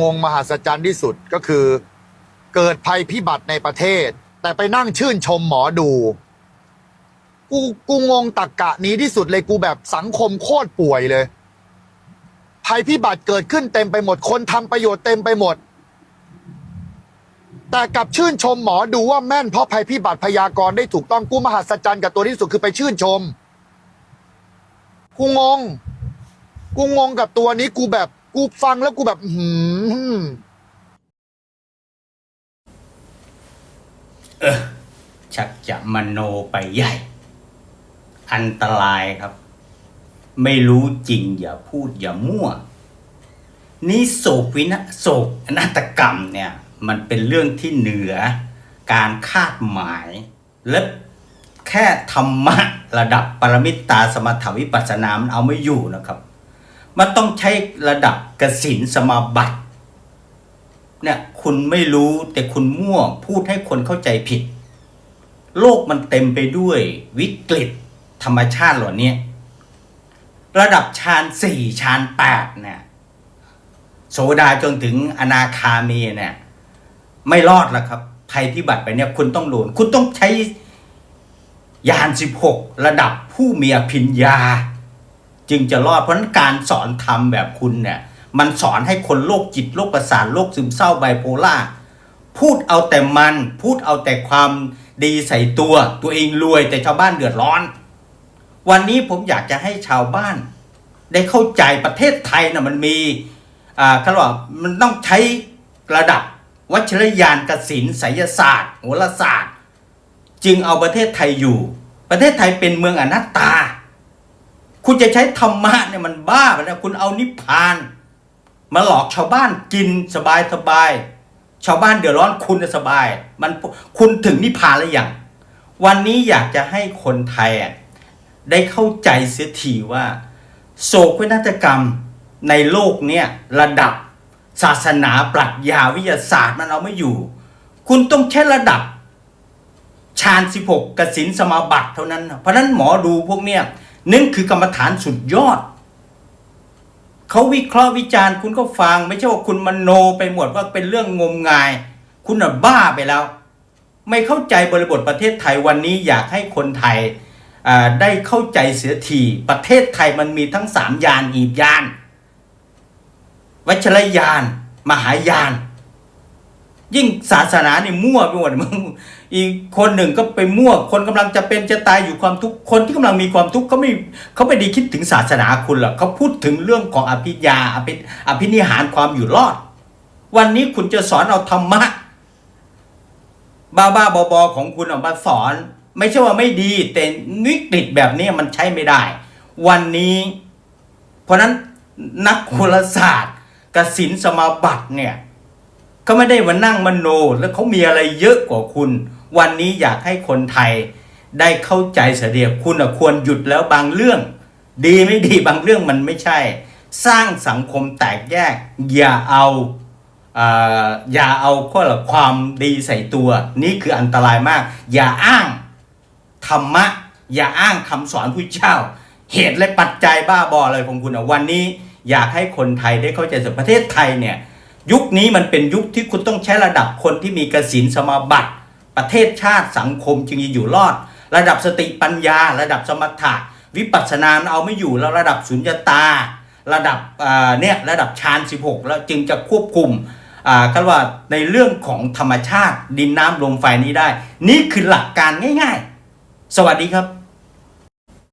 งงมหัศจรรย์ที่สุดก็คือ เกิดภัยพิบัติในประเทศ แต่ไปนั่งชื่นชมหมอดู กูกูงงตักกะนี้ที่สุดเลยกูแบบสังคมโคตรป่วยเลย ภัยพิบัติเกิดขึ้นเต็มไปหมดคนทำประโยชน์เต็มไปหมด แต่กับชื่นชมหมอดูว่าแม่นเพราะภัยพิบัติพยากรณ์ได้ถูกต้องกูมหัศจรรย์กับตัวที่สุดคือไปชื่นชม กูงง กูงงกับตัวนี้กูแบบ กูฟังแล้วกูแบบหืมเออชักจะมโนไปใหญ่ อันตรายครับ ไม่รู้จริงอย่าพูดอย่ามั่ว นี่โศกวินะโศกนาฏกรรมเนี่ย มันเป็นเรื่องที่เหนือ การคาดหมาย และแค่ธรรมะระดับปรมิตตาสมถาวิปัสสนามันเอาไม่อยู่นะครับ มันต้องใช้ระดับกสินสมาบัติเนี่ยคุณไม่รู้แต่คุณมั่วพูดให้คนเข้าใจผิด โลกมันเต็มไปด้วยวิกฤตธรรมชาติเหล่านี้ระดับฌานสี่ฌานแปดเนี่ยโสดาจนถึงอนาคามีเนี่ยไม่รอดแล้วครับภัยพิบัติไปเนี่ยคุณต้องโดนคุณต้องใช้ยานสิบหกระดับผู้มีอภิญญา จึงจะรอดเพราะนั้นการสอนธรรมแบบคุณเนี่ยมันสอนให้คนโรคจิตโรคประสาทโรคซึมเศร้าไบโพล่าพูดเอาแต่มันพูดเอาแต่ความดีใส่ตัวตัวเองรวยแต่ชาวบ้านเดือดร้อน วันนี้ผมอยากจะให้ชาวบ้าน ได้เข้าใจประเทศไทยนะมันมีอ่าเขาเรียกว่ามันต้องใช้ระดับวัชรยานกสินไสยศาสตร์โหราศาสตร์ จึงเอาประเทศไทยอยู่ ประเทศไทยเป็นเมืองอนัตตา คุณจะใช้ธรรมะเนี่ยมันบ้าไปแล้วคุณเอานิพพาน มาหลอกชาวบ้านกินสบายสบาย ชาวบ้านเดือดร้อนคุณน่ะสบาย มันคุณถึงนิพพานแล้วอย่างวันนี้อยากจะให้คนไทยได้เข้าใจเสียทีว่า โศกนาฏกรรมในโลกเนี่ยระดับศาสนาปรัชญาวิทยาศาสตร์มันเอาไม่อยู่ คุณต้องใช้ระดับฌาน16กสินสมาบัติเท่านั้น เพราะฉะนั้นหมอดูพวกเนี้ย นั่นคือกรรมฐานสุดยอด เขาวิเคราะห์วิจารณ์คุณก็ฟัง ไม่ใช่ว่าคุณมโนไปหมดว่าเป็นเรื่องงมงาย คุณน่ะบ้าไปแล้ว ไม่เข้าใจบริบทประเทศไทยวันนี้อยากให้คนไทยได้เข้าใจเสียทีประเทศไทยมันมีทั้งสามยานอีบยาน วัชรยาน มหายาน ยิ่งศาสนาเนี่ยมั่วไปหมดมึง อีกคนหนึ่งก็ไปมั่วคนกำลังจะเป็นจะตายอยู่ความทุกข์คนที่กำลังมีความทุกข์เขาไม่เขาไม่ได้คิดถึงศาสนาคุณหรอกเขาพูดถึงเรื่องของอภิญญาอภิอภินิหารความอยู่รอด วันนี้คุณจะสอนเอาธรรมะบ้าบ้าบอบอๆของคุณออกมาสอน ไม่ใช่ว่าไม่ดีแต่วิกฤตแบบนี้มันใช้ไม่ได้ วันนี้ เพราะฉะนั้นนักโหราศาสตร์กสินสมาบัติเนี่ยเขาไม่ได้มานั่งมโนแล้วเขามีอะไรเยอะกว่าคุณ วันนี้อยากให้คนไทยได้เข้าใจเสียเดียวคุณควรหยุดแล้วบางเรื่อง ดีไม่ดีบางเรื่องมันไม่ใช่ สร้างสังคมแตกแยก อย่าเอาอย่าเอาข้อละความดีใส่ตัว นี่คืออันตรายมาก อย่าอ้างธรรมะ อย่าอ้างคำสอนผู้เจ้า เหตุและปัจจัยบ้าบออะไรของคุณอะวันนี้อยากให้คนไทยได้เข้าใจสประเทศไทยเนี่ยยุคนี้มันเป็นยุคที่คุณต้องใช้ระดับคนที่มีกสินสมาบัติ ประเทศชาติสังคมจึงจะอยู่รอด ระดับสติปัญญา ระดับสมถะ วิปัสสนาเอาไม่อยู่แล้วระดับสุญญตา ระดับเนี่ยระดับฌาน 16 แล้วจึงจะควบคุมอ่ากันว่าในเรื่องของธรรมชาติดินน้ำลมไฟนี้ได้ นี่คือหลักการง่าย ๆ สวัสดีครับ